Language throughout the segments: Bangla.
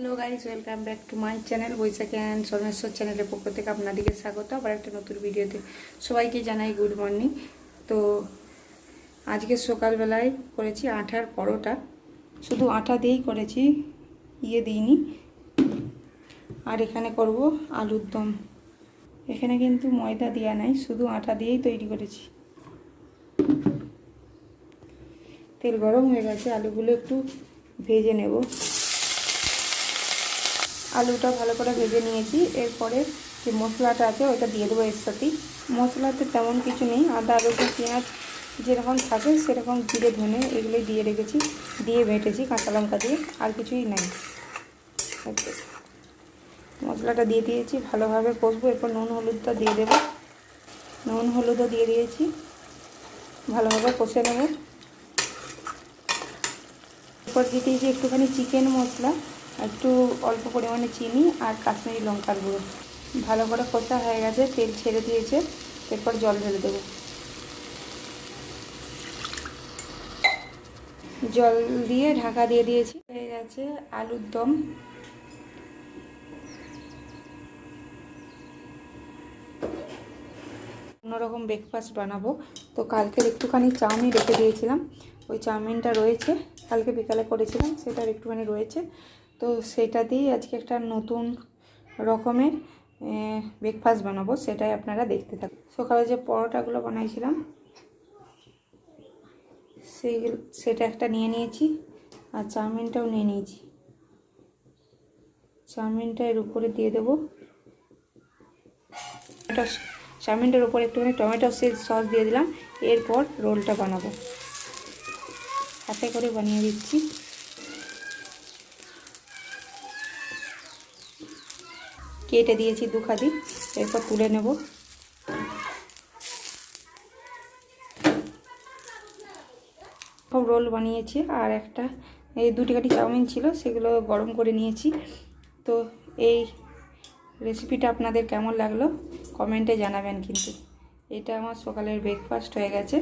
Hello guys welcome back to my channel Boishakhi and Someshwar চ্যানেলের পক্ষ থেকে আপনাদেরকে স্বাগত। আবার একটা নতুন ভিডিওতে সবাইকে জানাই গুড মর্নিং তো আজকে সকালবেলায় করেছি আঠার পরোটা। শুধু আটা দিয়েই করেছি ইয়ে দিইনি। আর এখানে করব আলুর দম। এখানে কিন্তু ময়দা দেওয়া নাই, শুধু আটা দিয়েই তৈরি করেছি। তেল গরম হয়ে গেছে, আলুগুলো একটু ভেজে নেব। আলুটা ভালো করে ভেজে নিয়েছি। এরপরে যে মশলাটা আছে, ওইটা দিয়ে দেবো এর সাথেই মশলাতে তেমন কিছু নেই, আদা, রসুন, পেঁয়াজ যেরকম থাকে সেরকম জিরে, ধনে এগুলোই দিয়ে রেখেছি, দিয়ে বেটেছি কাঁচা লঙ্কা দিয়ে, আর কিছুই নাই। মশলাটা দিয়ে দিয়েছি, ভালোভাবে কষবো, এরপর নুন, হলুদটা দিয়ে দেবো। নুন, হলুদও দিয়ে দিয়েছি, ভালোভাবে কষে নেব। এরপর দিয়ে দিয়েছি একটুখানি চিকেন মশলা একটু অল্প পরিমাণে চিনি আর কাশ্মীরি লঙ্কার গুঁড়ো। ভালো করে কষা হয়ে গেছে, তেল ছেড়ে দিয়েছে, এরপর জল ঢেলে দেবো। জল দিয়ে ঢাকা দিয়ে দিয়েছি। হয়ে গেছে আলুর দম। অন্যরকম ব্রেকফাস্ট বানাবো। তো কালকের একটুখানি চাউমিন রেখে দিয়েছিলাম। ওই চাউমিনটা রয়েছে, কালকে বিকালে করেছিলাম, সেটার একটুখানি রয়েছে। তো সেটা দিয়ে আজকে একটা নতুন রকমের ব্রেকফাস্ট বানাবো, সেটাই আপনারা দেখতে থাকুন। সকালে যে পরোটাগুলো বানাইছিলাম সেই সেটা একটা নিয়ে নিয়েছি, আর চাউমিনটাও নিয়ে নিয়েছি। চাউমিনটা এর উপরে দিয়ে দেবো। চাউমিনটার উপরে একটুখানি টমেটো সস দিয়ে দিলাম, এরপর রোলটা বানাবো। হাতে করে বানিয়ে দিচ্ছি। কেটে দিয়েছি দু খাদি এরপর তুলে নেব। রোল বানিয়েছি, আর একটা এই দুটি কাটি চাউমিন ছিল, সেগুলো গরম করে নিয়েছি। তো এই রেসিপিটা আপনাদের কেমন লাগল? কমেন্টে জানাবেন কিন্তু। এটা আমার সকালের ব্রেকফাস্ট হয়ে গেছে।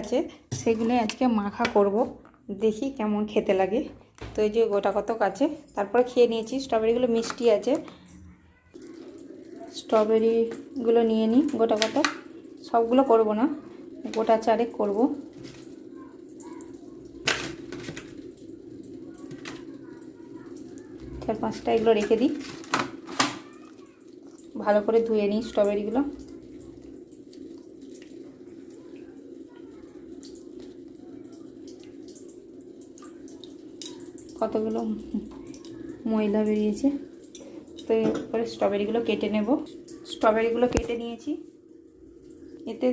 আছে সেগুলো আজকে মাখা করব। দেখি কেমন খেতে লাগে। তো এই যে গোটা কতক আছে, তারপরে খেয়ে নিয়েছি। স্ট্রবেরিগুলো মিষ্টি আছে। স্ট্রবেরিগুলো নিয়ে নিই গোটা কতক। সবগুলো করব না, গোটা চারেক করব। চার পাঁচটা এগুলো রেখে দিই। ভালো করে ধুয়ে নিই স্ট্রবেরিগুলো। কতগুলো ময়লা বেরিয়েছে। তো এরপরে স্ট্রবেরিগুলো কেটে নেব। স্ট্রবেরিগুলো কেটে নিয়েছি। এতে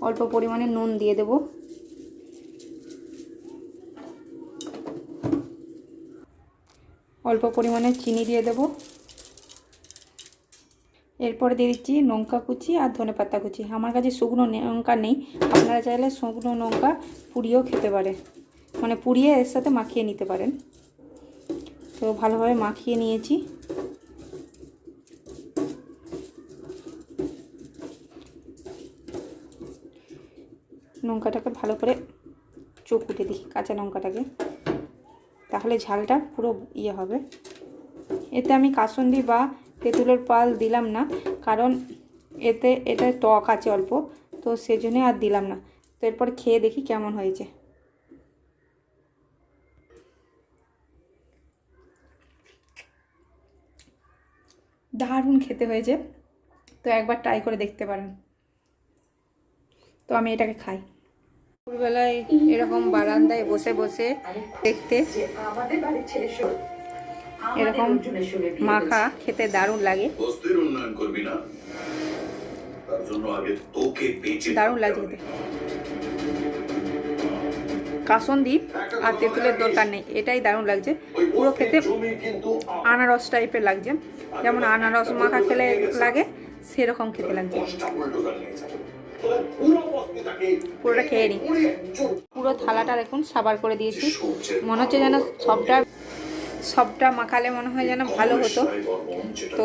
অল্প পরিমাণে নুন দিয়ে দেব। অল্প পরিমাণে চিনি দিয়ে দেব। এরপরে দিয়ে দিচ্ছি লঙ্কা কুচি আর ধনে পাতা কুচি। আমার কাছে শুকনো লঙ্কা নেই। আপনারা চাইলে শুকনো লঙ্কা পুড়িয়েও খেতে পারে। মানে পুড়িয়ে এর সাথে মাখিয়ে নিতে পারেন। তো ভালোভাবে মাখিয়ে নিয়েছি। লঙ্কাটাকে ভালো করে চোখ উঠে দিই কাঁচা লঙ্কাটাকে। তাহলে ঝালটা পুরো ইয়ে হবে। এতে আমি কাসন্দি বা তেঁতুলের পাল দিলাম না, কারণ এতে এটা টক আছে অল্প, তো সেজন্যে আর দিলাম না। তো এরপর খেয়ে দেখি কেমন হয়েছে। দারুণ খেতে হয়েছে। তো একবার ট্রাই করে দেখতে পারেন। তো আমি এটাকে খাই। দুপুরবেলায় এরকম বারান্দায় বসে বসে দেখতে এরকম মাখা খেতে দারুণ লাগে। দারুণ লাগে করবি কাসন্দি আর তেঁতুলের দরকার নেই। এটাই দারুণ লাগছে। পুরো খেতে আনারস টাইপের লাগছে। যেমন আনারস মাখা খেলে লাগে, সেরকম খেতে লাগছে। পুরোটা খেয়ে নিই পুরো থালাটা দেখুন, সাবার করে দিয়েছি। মনে হচ্ছে যেন সবটা সবটা মাখালে মনে হয় যেন ভালো হতো। তো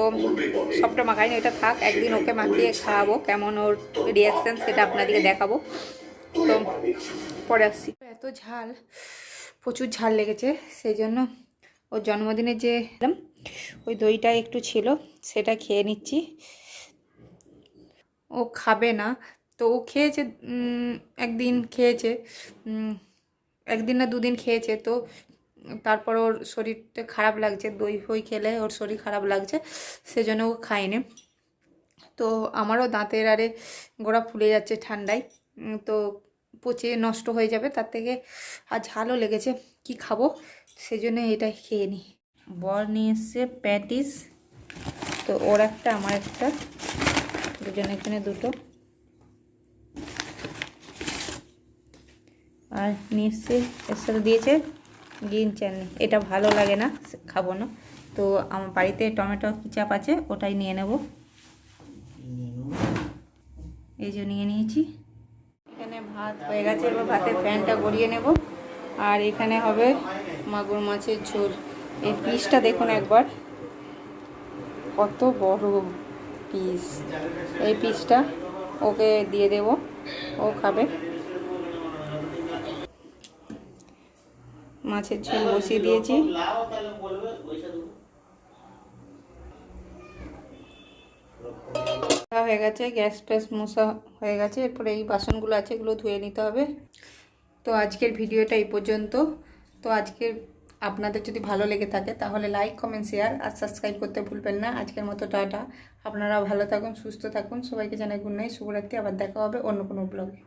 সবটা মাখাইনি ওটা থাক, একদিন ওকে মাখিয়ে খাওয়াবো। কেমন ওর রিয়াকশান সেটা আপনাদেরকে দেখাবো। তো পরে আসছি। এত ঝাল, প্রচুর ঝাল লেগেছে, সেই জন্য ওর জন্মদিনে যে ওই দইটা একটু ছিল, সেটা খেয়ে নিচ্ছি। ও খাবে না, তো ও খেয়েছে একদিন খেয়েছে একদিন না দুদিন খেয়েছে, তো তারপর ওর শরীরটা খারাপ লাগছে, দই ফই খেলে ওর শরীর খারাপ লাগছে সেজন্য ও খায়নি। তো আমারও দাঁতের আরে গোড়া ফুলে যাচ্ছে ঠান্ডায় তো পচে নষ্ট হয়ে যাবে, তার থেকে আর ঝালও লেগেছে। কি খাব? সেজন্য এটাই খেয়ে নিই বর নিয়ে এসছে প্যাটিস। তো ওর একটা, আমার একটা। দুজনের এখানে দুটো। আর নিয়ে এসছে, এর সাথে দিয়েছে গ্রিন চাটনি। এটা ভালো লাগে না খাব না। তো আমার বাড়িতে টমেটো চাপ আছে, ওটাই নিয়ে নেব। এই যে নিয়ে নিয়েছি। ভাত হয়ে গেছে, এবার ভাতের ফ্যানটা গড়িয়ে নেব। আর এখানে হবে মাগুর মাছের ঝোল। এই পিসটা দেখুন একবার। কত বড় পিস। এই পিসটা ওকে দিয়ে দেব, ও খাবে। মাছের ঝোল বসিয়ে দিয়েছি। হয়ে গেছে, গ্যাস ট্যাস মশা হয়ে গেছে। এরপরে এই বাসনগুলো আছে, এগুলো ধুয়ে নিতে হবে। তো আজকের ভিডিওটা এই পর্যন্ত। তো আজকের আপনাদের যদি ভালো লেগে থাকে, তাহলে লাইক কমেন্ট শেয়ার আর সাবস্ক্রাইব করতে ভুলবেন না। আজকের মতো টাটা। আপনারা ভালো থাকুন, সুস্থ থাকুন। সবাইকে জানাই গুড নাইট শুভরাত্রি। আবার দেখা হবে অন্য কোনো ব্লগে